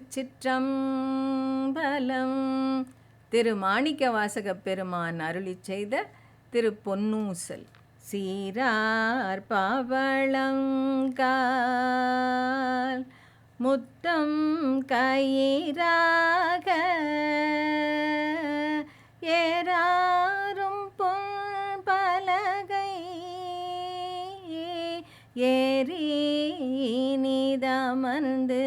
திருச்சிற்றம்பலம். திரு மாணிக்க வாசக பெருமான் அருளிச் செய்த திரு பொன்னூசல் சீரார் பவளங்கால் முத்தம் கயிறாக ஏறாரும் பொன் பலகை ஏறி நிதமர்ந்து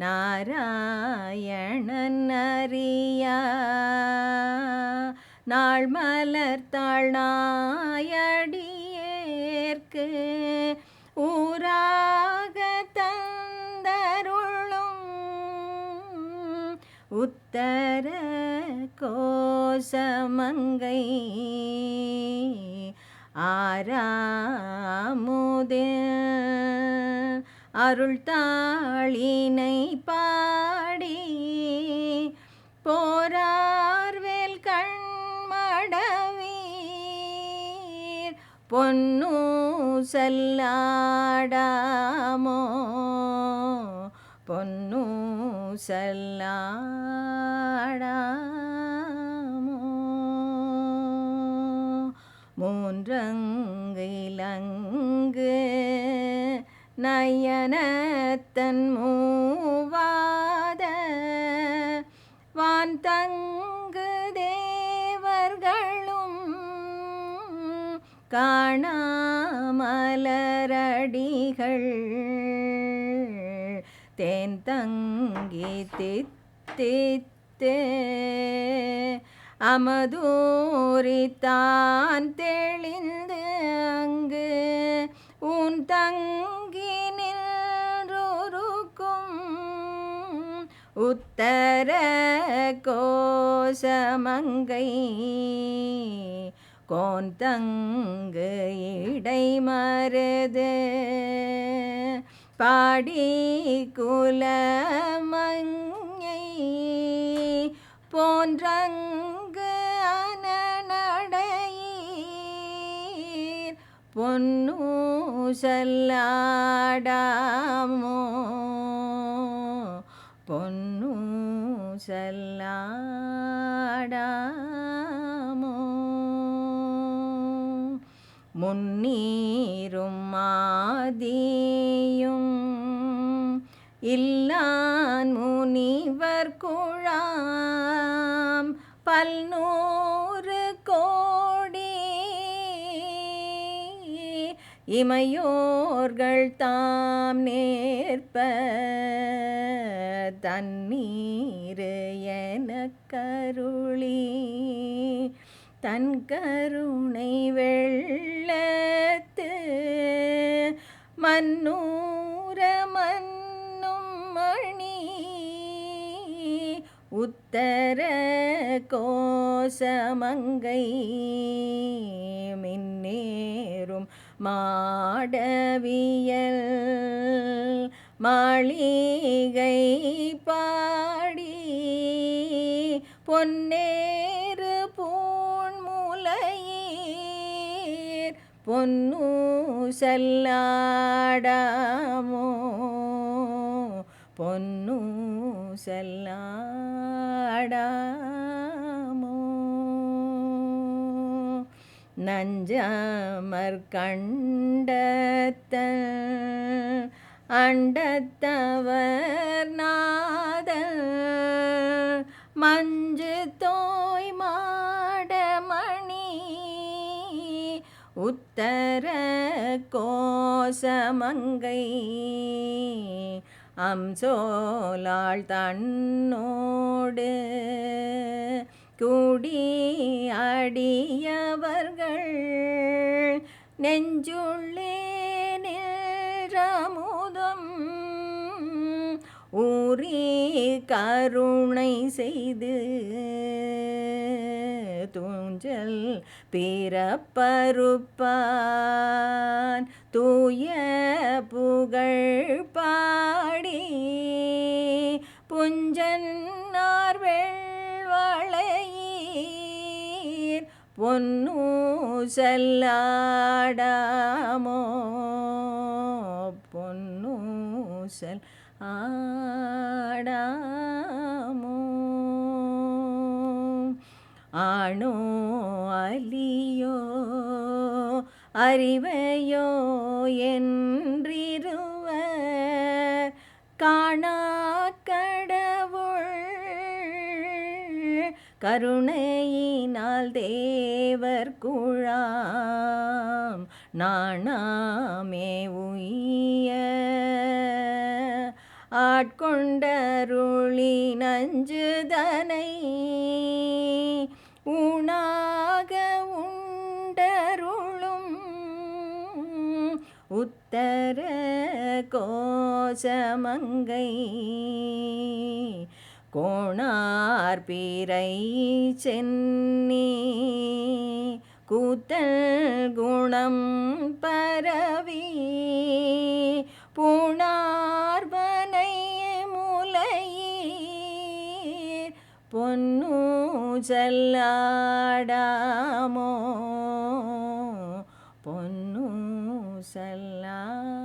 நாராயணன் அறியா. நாள் மலர்த்தாள் நாயடியேற்கு ஊராக தந்தருளும் உத்தர கோசமங்கை. ஆராமுதே அருள் தாளினை பாடி போரார்வேல் கண்மடவீர். பொன்னு செல்லாடாமோ? பொன்னு செல்லாடாமோ? மூன்றங்கிலங்கு நயனத்தன் மூவாத வான் தங்கு தேவர்களும் காணாமலரடிகள். தேன் தங்கி தித்தித்தே அமதூரித்தான் தெளிந்த தங்கி நின்றுருக்கும் உத்தர கோசமங்கை. கோந்தங்கு இடை மருது. பாடி குலமங்கை. போன்றங்கு அனநடையீர். பொன்னு செல்லாடாமோ பொன்னு செல்லாடாமோ முன்னீரும் மாதியும் இல்லான் முனிவர் குழாம் பல்நூ இமையோர்கள் தாம் நேர்ப்ப தண்ணீர் என கருளி தன் கருணை வெள்ளத்து மன்னூ உத்தர கோசமங்கை மின்னேறும் மாடவியல் மாளிகை பாடி பொன்னேறு பூண்முலையீர் பொன்னு செல்லாடாமோ பொன்னு செல்லாடாமோ? நஞ்சமர் கண்டத்த அண்டத்தவர் நாத மஞ்சு தோய் மாடமணி உத்தர கோசமங்கை அம்சோலாள் தன்னோடு குடி அடியவர்கள். நெஞ்சுள்ளே நின்றமுதம் ஊரே கருணை செய்து தூஞ்சல் பிறப்பருப்பான் தூய புகழ்பான் புஞ்சன்னார் வெள்வளையீர் பொன்னு செல்லாடாமோ பொன்னு செல் ஆடாமோ ஆணோ அலியோ அறிவையோ என்றிரும் கருணையினால் தேவர் குழாம் நாணாமே உய ஆட்கொண்டருளி நஞ்சுதனை உணாக உண்டருளும் உத்தர கோசமங்கை. கோணார் பீரை சென்னி. கூத்தல் குணம் பரவி பூணார்பனை முலையீர். பொன்னு செல்லாடாமோ? பொன்னு செல்லாடா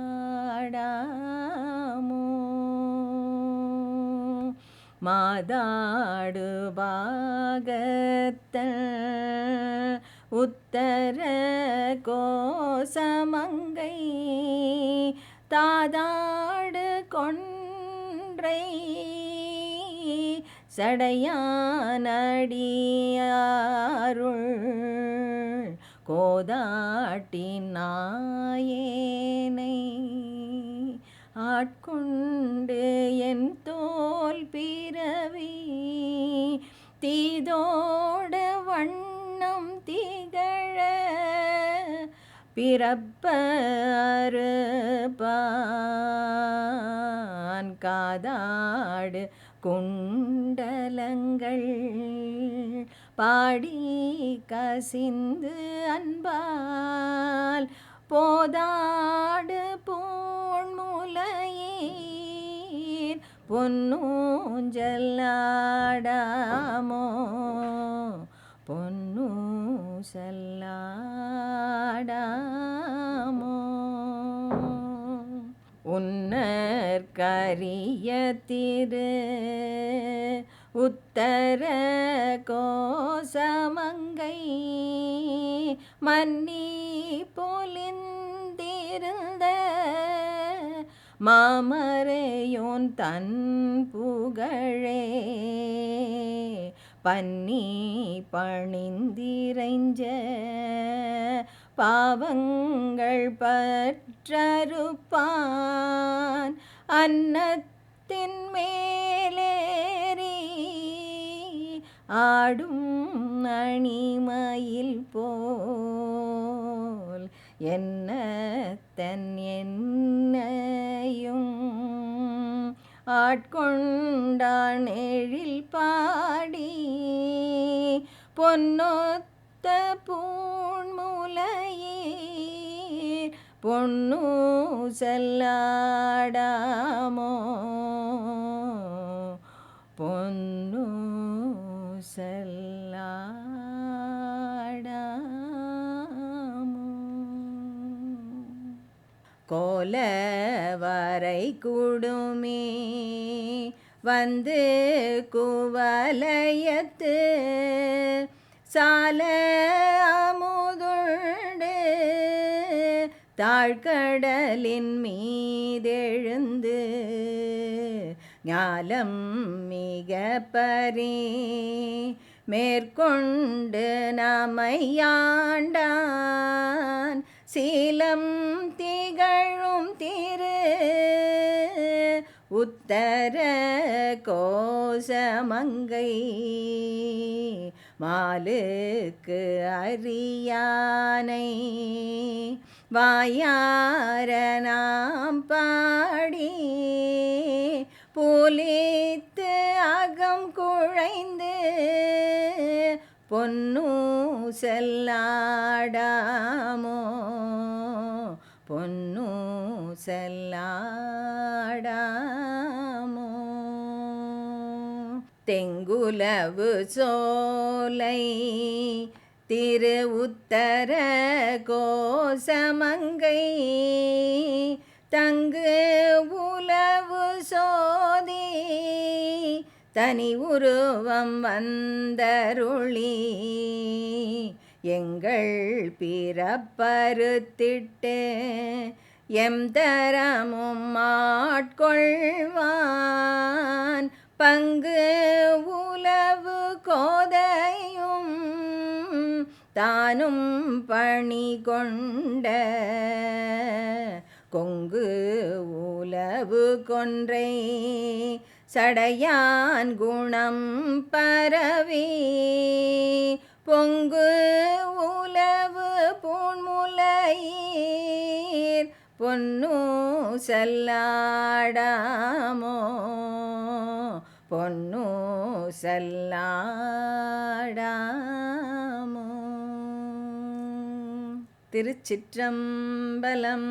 மாதாடு பாகத்தல் உத்தர கோசமங்கை தாதாடு கொன்றை சடையானடியாருள். கோதாட்டி நாயேனை ஆட்கொண்டு என் தோல் பிறவி. தீதோட வண்ணம் திகழ. பிறப்பான் காதாடு குண்டலங்கள். பாடி கசிந்து அன்பால் போதா பூண்முலையீர் பொன்னூஞ்சல்லாடாமோ பொன்னூ செல்லாடாமோ உன்னர் கரிய திரு உத்தர கோசமங்கை மன்னி மாமரையோன் தன் புகழே. பன்னி பணிந்திரைஞ்ச பாவங்கள் பற்றறுப்பான். அன்னத்தின் மேலேறி ஆடும் அணிமயில் போல். என்ன தன் என்ன என்னையும் ஆட்கொண்டான் எழில் பாடி பொன்னொத்த பூண்முலையீர் பொன்னு செல்லாடாமோ? பொன்னு செல்லா கோல வரை குடுமி. வந்து குவலயத்து சால அமுதுண்டு. தாழ்கடலின் மீதெழுந்து ஞாலம் மிக பரி. மேற்கொண்டு நமையாண்டான். சீலம் திகழும் திரு. உத்தர கோசமங்கை மாலுக்கு அறியானை வாயார நாம் பாடி புலித்து அகம் குழைந்து பொன்னு செல்லாடாமோ? பொன்னு செல்லாடாமோ? தெங்குலவு சோலை திரு உத்தர கோசமங்கை தங்கு தனி உருவம் வந்தருளி. எங்கள் பிறப்பருத்திட்டு எம் தரமும் ஆட்கொள்வான். பங்கு உலவு கோதையும் தானும் பணி கொண்ட கொங்கு உலவு கொன்றை. சடையான் குணம் பரவி. பொங்கு உலவு பூண்முலையீர் பொன்னு செல்லாடாமோ. பொன்னு செல்லாடாமோ. திருச்சிற்றம்பலம்.